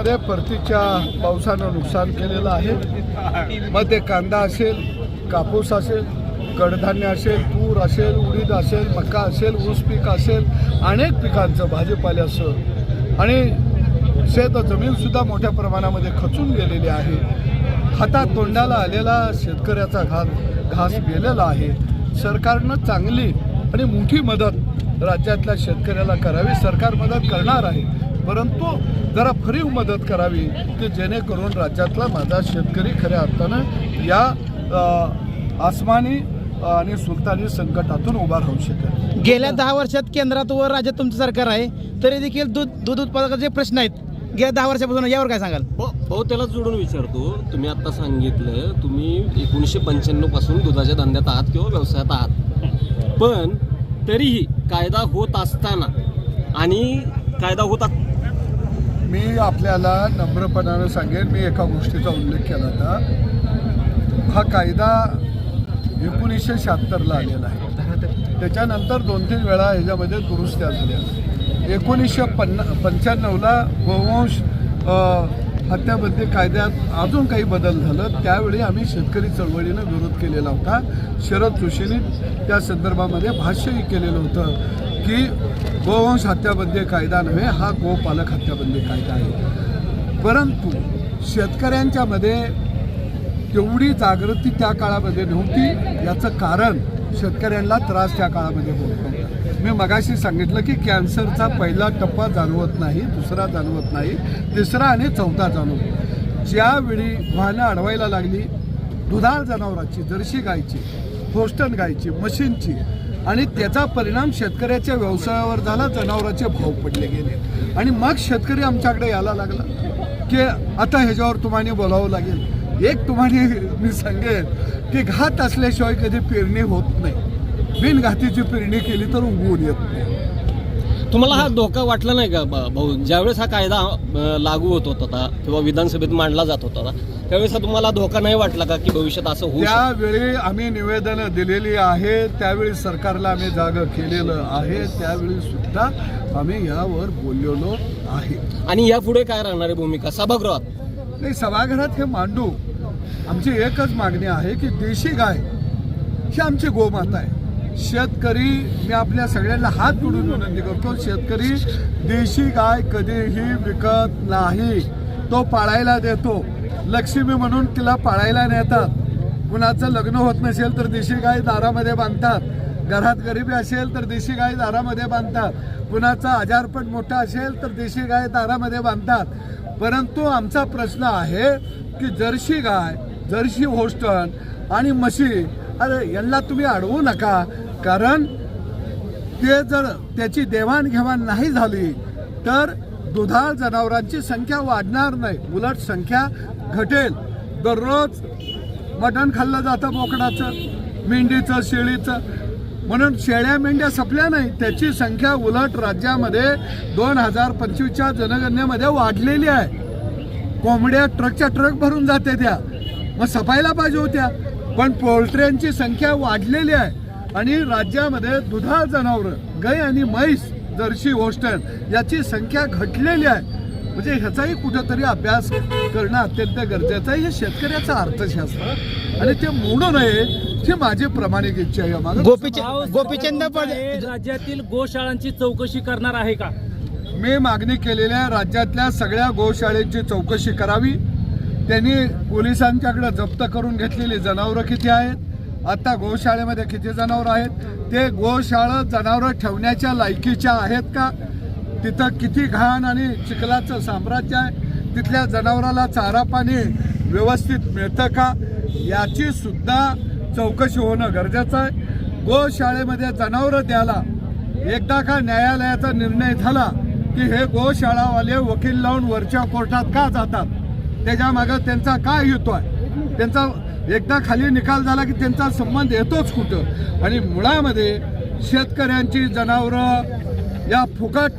परतीच्या पावसानं नुकसान केलेलं आहे? मग ते कांदा असेल कापूस असेल कडधान्य असेल तूर असेल उडीद असेल मका असेल ऊस पीक असेल अनेक पिकांचं भाजीपाल्याचं आणि शेत जमीनसुद्धा मोठ्या प्रमाणामध्ये खचून गेलेली आहे. हातात तोंडाला आलेला शेतकऱ्याचा घास घास गेलेला आहे. सरकारनं चांगली आणि मोठी मदत राज्यातल्या शेतकऱ्याला करावी. सरकार मदत करणार आहे. परंतु जरा भरीव मदत करावी की जेणेकरून राज्यातला माझा शेतकरी खऱ्या अर्थानं या आसमानी आणि सुलतानी संकटातून उभा राहू शकेल. गेल्या दहा वर्षात केंद्रात व राज्यात तुमचं सरकार आहे तरी देखील दूध दूध उत्पादकाचे प्रश्न आहेत गेल्या दहा वर्षापासून यावर काय सांगाल? हो भाऊ त्याला जोडून विचारतो. तुम्ही आता सांगितलं तुम्ही एकोणीसशे पंच्याण्णवपासून दुधाच्या धंद्यात आहात किंवा व्यवसायात आहात. पण तरीही कायदा होत असताना आणि कायदा होत अस- मी आपल्याला नम्रपणानं सांगेन मी एका गोष्टीचा उल्लेख केला होता. हा कायदा एकोणीसशे शहात्तरला आलेला आहे. त्याच्यानंतर दोन तीन वेळा ह्याच्यामध्ये दुरुस्त्या झाल्या. एकोणीसशे पन्ना पंच्याण्णवला गोवंश हत्याबद्दल कायद्यात अजून काही बदल झालं त्यावेळी आम्ही शेतकरी चळवळीनं विरोध केलेला होता. शरद जोशींनी त्या संदर्भामध्ये भाष्यही केलेलं होतं की गोवंश हत्याबंदी कायदा नव्हे हा गोपालक हत्याबंदी कायदा आहे. परंतु शेतकऱ्यांच्यामध्ये तेवढी जागृती त्या काळामध्ये नव्हती याचं कारण शेतकऱ्यांना त्रास त्या काळामध्ये होतो. मी मगाशी सांगितलं की कॅन्सरचा पहिला टप्पा जाणवत नाही दुसरा जाणवत नाही तिसरा आणि चौथा जाणवतो ज्यावेळी वाहनं अडवायला लागली दुधाळ जनावरांची जर्शी गायची होस्टन गायची मशीनची आणि त्याचा परिणाम शेतकऱ्याच्या व्यवसायावर झाला जनावरांचे भाव पडले गेले. आणि मग शेतकरी आमच्याकडे यायला लागला की आता ह्याच्यावर तुम्हाला बोलावं लागेल. एक तुम्हाला मी सांगेन की घात असल्याशिवाय कधी पेरणी होत नाही. बिनघातीची पेरणी केली तर उगवून येत नाही. तुम्हाला हा धोका वाटला नाही का भाऊ? ज्यावेळेस हा कायदा लागू होत होता किंवा विधानसभेत मांडला जात होता त्यावेळेस तुम्हाला धोका नाही वाटला का की भविष्यात असं होऊ? त्यावेळी आम्ही निवेदनं दिलेली आहे त्यावेळी सरकारला आम्ही जाग केलेलं आहे त्यावेळी सुद्धा आम्ही यावर बोललेलो आहे. आणि यापुढे काय राहणार आहे भूमिका? सभागृहात? नाही सभागृहात हे मांडू. आमची एकच मागणी आहे की देशी गाय ही आमची गोमाता आहे. शेतकरी मी आपल्या सगळ्यांना हात जोडून विनंती करतो शेतकरी देशी गाय कधीही विकत नाही. तो पाळायला देतो. लक्ष्मी म्हणून तिला पाळायला नेतात. कुणाचं लग्न होत नसेल तर देशी गाय दारामध्ये बांधतात. घरात गरिबी असेल तर देशी गाय दारामध्ये बांधतात. कुणाचा आजारपण मोठा असेल तर देशी गाय दारामध्ये बांधतात. परंतु आमचा प्रश्न आहे की जर्शी गाय जर्शी होस्टन आणि म्हशी अरे यांना तुम्ही अडवू नका. कारण ते जर त्याची देवाणघेवाण नाही झाली तर दुधाळ जनावरांची संख्या वाढणार नाही. उलट संख्या घटेल. दररोज मटण खाल्लं जातं बोकडाचं मेंढीचं शेळीचं. म्हणून शेळ्या मेंढ्या संपल्या नाही. त्याची संख्या उलट राज्यामध्ये दोन हजार पंचवीसच्या जनगणनेमध्ये वाढलेली आहे. कोंबड्या ट्रकच्या ट्रक भरून जाते त्या. मग सफायला पाहिजे होत्या. पण पोल्ट्र्यांची संख्या वाढलेली आहे. आणि राज्यामध्ये दुधाळ जनावरं गाय आणि म्हैस जर्शी होस्टन याची संख्या घटलेली आहे. म्हणजे ह्याचाही कुठंतरी अभ्यास करणं अत्यंत गरजेचं आहे. हे शेतकऱ्याचं अर्थशास्त्र आणि ते मोडू नये ही माझी प्रामाणिक इच्छा आहे माझं गोपीचंद हे राज्यातील गोशाळांची चौकशी करणार आहे का? मी मागणी केलेल्या राज्यातल्या सगळ्या गोशाळेची चौकशी करावी. त्यांनी पोलिसांच्याकडे जप्त करून घेतलेली जनावरं किती आहेत? आता गोशाळेमध्ये किती जनावरं आहेत? ते गोशाळा जनावरं ठेवण्याच्या लायकीच्या आहेत का? तिथं किती घाण आणि चिखलाचं साम्राज्य आहे? तिथल्या जनावराला चारा पाणी व्यवस्थित मिळतं का? याची सुद्धा चौकशी होणं गरजेचं आहे. गोशाळेमध्ये जनावरं द्यायला एकदा का न्यायालयाचा निर्णय झाला की हे गोशाळावाले वकील लावून वरच्या कोर्टात का जातात? त्याच्या मागं त्यांचा काय हेतू आहे? त्यांचा एकदा खाली निकाल झाला की त्यांचा संबंध येतोच कुठं? आणि मुळामध्ये शेतकऱ्यांची जनावरं या फुकट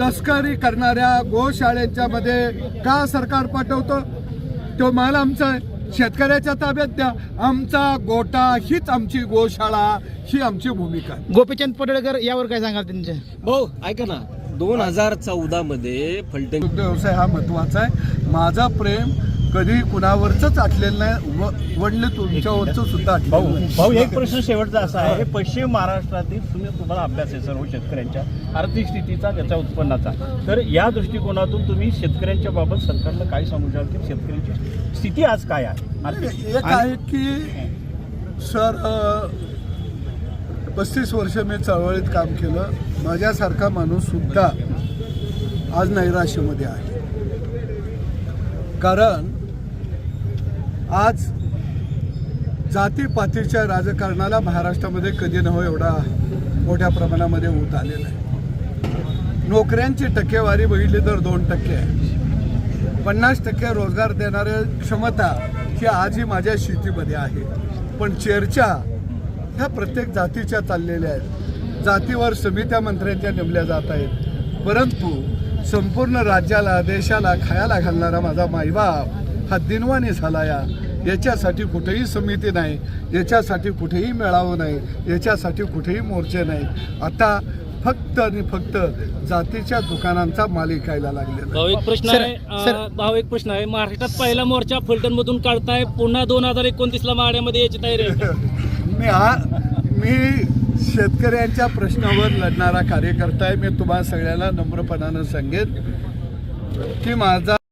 तस्करी करणाऱ्या गोशाळेच्या मध्ये का सरकार पाठवतं? तो माल आमचा आहे. शेतकऱ्याच्या ताब्यात द्या. आमचा गोटा हीच आमची गोशाळा ही आमची भूमिका आहे. गोपीचंद पडळकर यावर काय सांगाल त्यांच्या भाऊ ऐका ना. दोन हजार चौदा मध्ये फलटण दुग्ध व्यवसाय हा महत्त्वाचा आहे. माझा प्रेम कधी कुणावरच आटलेलं नाही. वडले तुमच्यावरच सुद्धा भाऊ. भाऊ एक प्रश्न शेवटचा असा आहे. पश्चिम महाराष्ट्रातील तुम्ही तुम्हाला अभ्यास आहे सर्व शेतकऱ्यांच्या. आर्थिक स्थितीचा त्याच्या उत्पन्नाचा. तर या दृष्टिकोनातून तुम्ही शेतकऱ्यांच्या बाबत सरकारला काय सांगू शकाल? की शेतकऱ्यांची स्थिती आज काय आहे? एक आहे की सर पस्तीस वर्ष मी चळवळीत काम केलं. माझ्यासारखा माणूस सुद्धा आज नैराश्यमध्ये आहे. कारण आज जातीपातीच्या राजकारणाला महाराष्ट्रामध्ये कधी नव्हे एवढा मोठ्या प्रमाणामध्ये होत आलेला आहे. नोकऱ्यांची टक्केवारी बघितली तर दोन टक्के आहे. पन्नास टक्के रोजगार देणाऱ्या क्षमता ही आजही माझ्या शेतीमध्ये आहे. पण चर्चा ह्या प्रत्येक जातीच्या चाललेल्या आहेत. जातीवर समित्या मंत्र्यांच्या नेमल्या जात आहेत. परंतु संपूर्ण राज्याला देशाला खायला घालणारा माझा मायबाप हा दिनवाणी झाला या. याच्यासाठी कुठेही समिती नाही याच्यासाठी कुठेही मेळावं नाही याच्यासाठी कुठेही मोर्चे नाही. आता फक्त आणि फक्त जातीच्या दुकानांचा मालिक यायला लागलेला भाऊ एक प्रश्न आहे भाऊ एक प्रश्न आहे. महाराष्ट्रात पहिला मोर्चा फलटण मधून काढताय पुन्हा दोन हजार एकोणतीस ला माड्यामध्ये यायची तयारी? मी हा मी शेतकऱ्यांच्या प्रश्नावर लढणारा कार्यकर्ता आहे. मी तुम्हाला सगळ्यांना नम्रपणानं सांगेन. की माझा